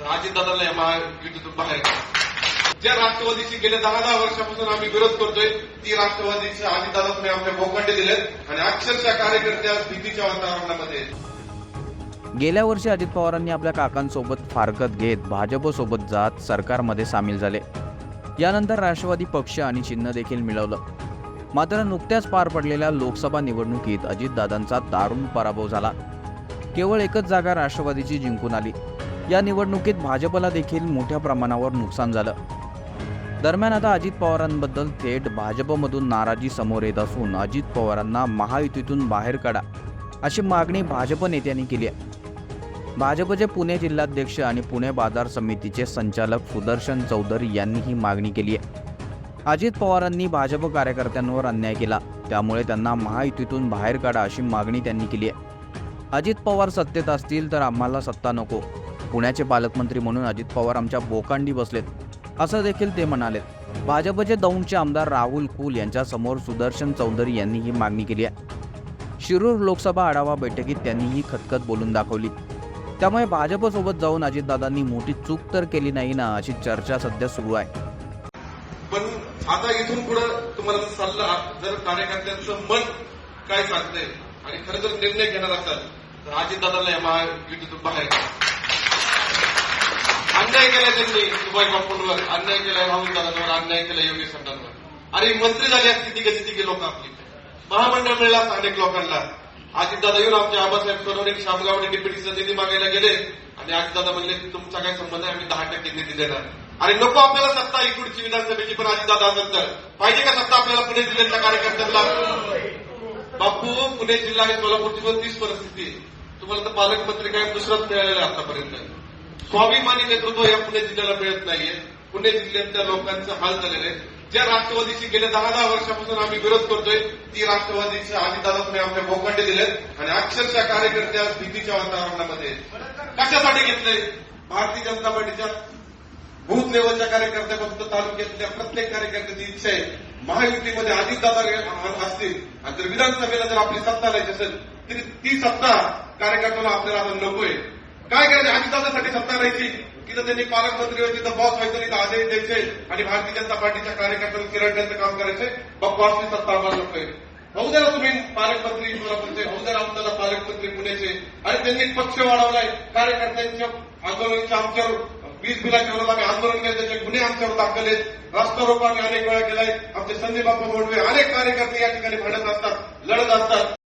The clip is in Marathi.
तर अजितदादांना या महायुतीतून बाहेर ज्या राष्ट्रवादीची गेल्या दहा दहा वर्षापासून आम्ही विरोध करतोय ती राष्ट्रवादीचे अजितदादा तुम्ही आमच्या भोखंडे दिलेत आणि अक्षरशः कार्यकर्त्या भीतीच्या वातावरणामध्ये गेल्या वर्षी अजित पवारांनी आपल्या काकांसोबत फारकत घेत भाजपसोबत जात सरकारमध्ये सामील झाले. यानंतर राष्ट्रवादी पक्ष आणि चिन्ह देखील मिळवलं. मात्र नुकत्याच पार पडलेल्या लोकसभा निवडणुकीत अजितदादांचा दारुण पराभव झाला. केवळ एकच जागा राष्ट्रवादीची जिंकून आली. या निवडणुकीत भाजपला देखील मोठ्या प्रमाणावर नुकसान झालं. दरम्यान आता अजित पवारांबद्दल थेट भाजपमधून नाराजी समोर येत असून अजित पवारांना महायुतीतून बाहेर काढा अशी मागणी भाजप नेत्यांनी केली आहे. भाजपचे पुणे जिल्हाध्यक्ष आणि पुणे बाजार समितीचे संचालक सुदर्शन चौधरी यांनी ही मागणी केली आहे. अजित पवारांनी भाजप कार्यकर्त्यांवर अन्याय केला त्यामुळे त्यांना महायुतीतून बाहेर काढा अशी मागणी त्यांनी केली आहे. अजित पवार सत्तेत असतील तर आम्हाला सत्ता नको पुण्याचे पालकमंत्री म्हणून अजित पवार आमच्या बोकांडी बसलेत. असं देखील ते म्हणाले भाजपचे दौंडचे आमदार राहुल कुल यांच्यासमोर सुदर्शन चौधरी यांनी ही मागणी केली आहे. शिरूर लोकसभा आढावा बैठकीत त्यांनी ही खतखत बोलून दाखवली. त्यामुळे भाजपसोबत जाऊन अजितदादांनी मोठी चूक तर केली नाही ना अशी चर्चा सध्या सुरू आहे. पण आता इथून पुढे तुम्हाला सल्ला जर कार्यकर्त्यांचं मन काय सांगतंय आणि खरं जर निर्णय घेणार असाल तर अजितदादाला या महायुतीतून बाहेर अन्याय केलाय त्यांनी सुभाष बापूंवर अन्याय केलाय राहुल दादांवर अन्याय केलाय योगी खंडांवर अरे मंत्री झाली असती ती कशी तिघे लोक आपली. महामंडळ मिळाला अनेक लोकांना. अजितदादा येऊन आमचे आबासाहेब सोनवणे शामगावडे डिप्युटीचा निधी मागायला गेले. आणि अजितदादा म्हणले तुमचा काय संबंध आहे? आम्ही दहा टक्के निधी देणार. आणि नको आपल्याला सत्ता ही पुढची विधानसभेची पण अजितदादा असेल तर. पाहिजे का सत्ता आपल्याला पुणे जिल्ह्यातल्या कार्यकर्त्यांना? बापू पुणे जिल्हा आणि सोलापूरची पण तीच परिस्थिती तुम्हाला तर पालकमंत्री काय दुसराच मिळालेला आहे आतापर्यंत. स्वाभिमानी नेतृत्व या पुणे जिल्ह्याला मिळत नाहीये. पुणे जिल्ह्यातल्या लोकांचं हाल झालेले आहे. ज्या राष्ट्रवादीशी गेल्या दहा दहा वर्षापासून आम्ही विरोध करतोय ती राष्ट्रवादीचे आम्ही तुम्ही आमच्या भोकांडे दिलेत आणि अक्षरशः कार्यकर्त्या भीतीच्या वातावरणामध्ये कशासाठी घेतले भारतीय जनता पार्टीच्या बूथ लेवलच्या कार्यकर्त्यापासून तालुक्यातल्या प्रत्येक कार्यकर्त्याची इच्छा आहे. महायुतीमध्ये अधिक दादा असतील. आणि जर विधानसभेला जर आपली सत्ता द्यायची असेल तरी ती सत्ता कार्यकर्त्यांना आपल्याला आता नकोय. काय करायचं? अजितदादासाठी सत्ता राहायची की त्यांनी पालकमंत्री व्हायचे तर बॉस व्हायचं नाही तर आदेश द्यायचे आणि भारतीय जनता पार्टीच्या कार्यकर्त्यांना किरडण्याचं काम करायचे. मग बॉसची सत्ता आम्हाला होऊ द्या तुम्ही पालकमंत्री सोलापूरचे होऊ द्या ना आमदार पालकमंत्री पुण्याचे. आणि त्यांनी पक्ष वाढवलाय. कार्यकर्त्यांच्या आंदोलनाच्या आमच्यावर वीज बिलाच्या विरोधात आम्ही आंदोलन केलं त्याचे गुन्हे आमच्यावर दाखल आहेत. रास्ता रोको आम्ही अनेक वेळा केलाय. आमचे संदीप बाप्पा मोडवे अनेक कार्यकर्ते या ठिकाणी भांडत असतात लढत असतात.